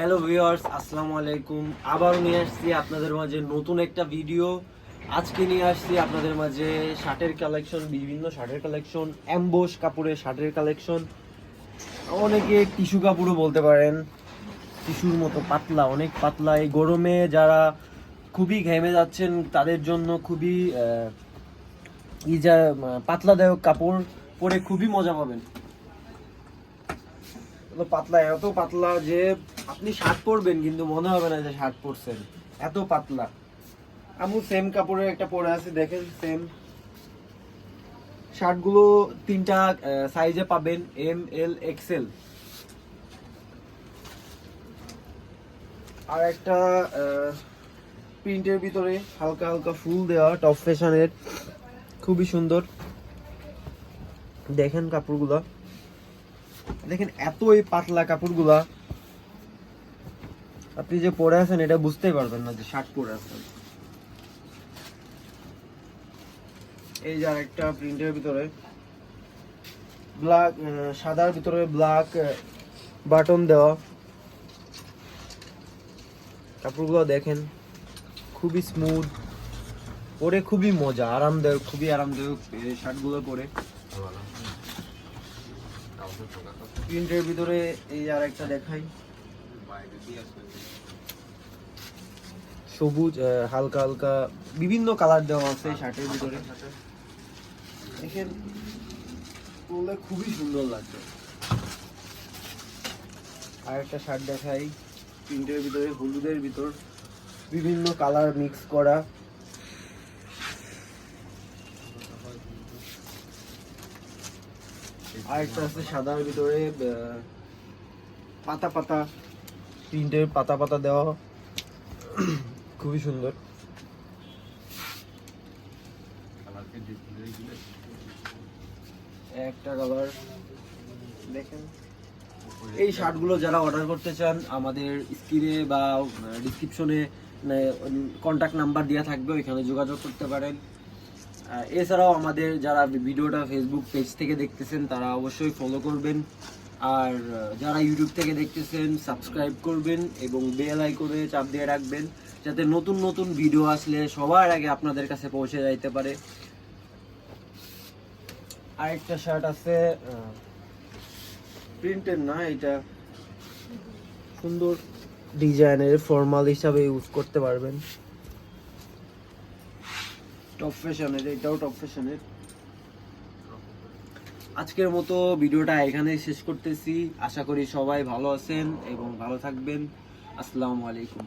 Hello viewers আসসালামু আলাইকুম। আবারও নিয়ে আসছি আপনাদের মাঝে নতুন একটা ভিডিও আজকে নিয়ে আসছি আপনাদের মাঝে শার্টের কালেকশন বিভিন্ন শার্টের কালেকশন অ্যাম্বোস কাপড়ের শার্টের কালেকশন অনেকে টিস্যু কাপড়ও বলতে পারেন টিস্যুর মতো পাতলা অনেক পাতলা। এই গরমে যারা খুবই ঘেমে যাচ্ছেন তাদের জন্য খুবই আহ, ই যা আহ, পাতলাদায়ক কাপড় পরে খুবই মজা পাবেন। পাতলা এত পাতলা যে আপনি শার্ট পরবেন, কিন্তু মনে হবে না যে শার্ট পরছেন। এত পাতলা। আমু সেম কাপড়ের একটা পরে আছে, দেখেন সেম শার্টগুলো তিনটা সাইজে পাবেন এম এল এক্সেল আর একটা প্রিন্টের ভিতরে হালকা হালকা ফুল দেওয়া টপ ফ্যাশনের খুবই সুন্দর। দেখেন কাপড়গুলো। দেখেন, এতই পাতলা কাপড়গুলা। আপনি যে পরে আছেন এটা বুঝতেই পারবেন না যে শার্ট পরে আছেন। এই যে আরেকটা প্রিন্টের ভিতরে ব্ল্যাক সাদার ভিতরে ব্ল্যাক বাটন দেওয়া। কাপড়গুলো দেখেন খুবই স্মুথ পরে খুবই মজা আরামদায়ক খুবই আরামদায়ক এই শার্টগুলো পরে। প্রিন্টের ভিতরে এই আর একটা দেখাই। সবুজ হালকা হালকা বিভিন্ন কালার দেওয়া আছে শার্টের ভিতরে। পরলে খুবই সুন্দর লাগছে। আর একটা শার্ট দেখাই, প্রিন্টের ভিতরে, হলুদের ভিতর, বিভিন্ন কালার মিক্স করা। আর একটা আছে সাদার ভিতরে পাতা পাতা। প্রিন্টের পাতা পাতা দেওয়া খুবই সুন্দর। একটা কালার। দেখেন। এই শার্টগুলো যারা অর্ডার করতে চান আমাদের স্ক্রিনে বা ডিসক্রিপশনে কন্ট্যাক্ট নাম্বার দেওয়া থাকবে ওইখানে যোগাযোগ করতে পারেন। এছাড়াও আমাদের যারা ভিডিওটা ফেসবুক পেজ থেকে দেখতেছেন তারা অবশ্যই ফলো করবেন। আর যারা ইউটিউব থেকে দেখতেছেন সাবস্ক্রাইব করবেন এবং বেল আইকনে চাপ দিয়ে রাখবেন, যাতে নতুন নতুন ভিডিও আসলে সবার আগে আপনাদের কাছে পৌঁছে যাইতে পারে। আরেকটা শার্ট আছে প্রিন্টের না এটা? সুন্দর ডিজাইনের ফর্মাল হিসাবে ইউজ করতে পারবেন। টপ ফ্যাশনের এটাও টপ ফ্যাশনের আজকের মতো ভিডিওটা এখানে শেষ করতেছি। আশা করি সবাই ভালো আছেন এবং ভালো থাকবেন। আসসালামু আলাইকুম।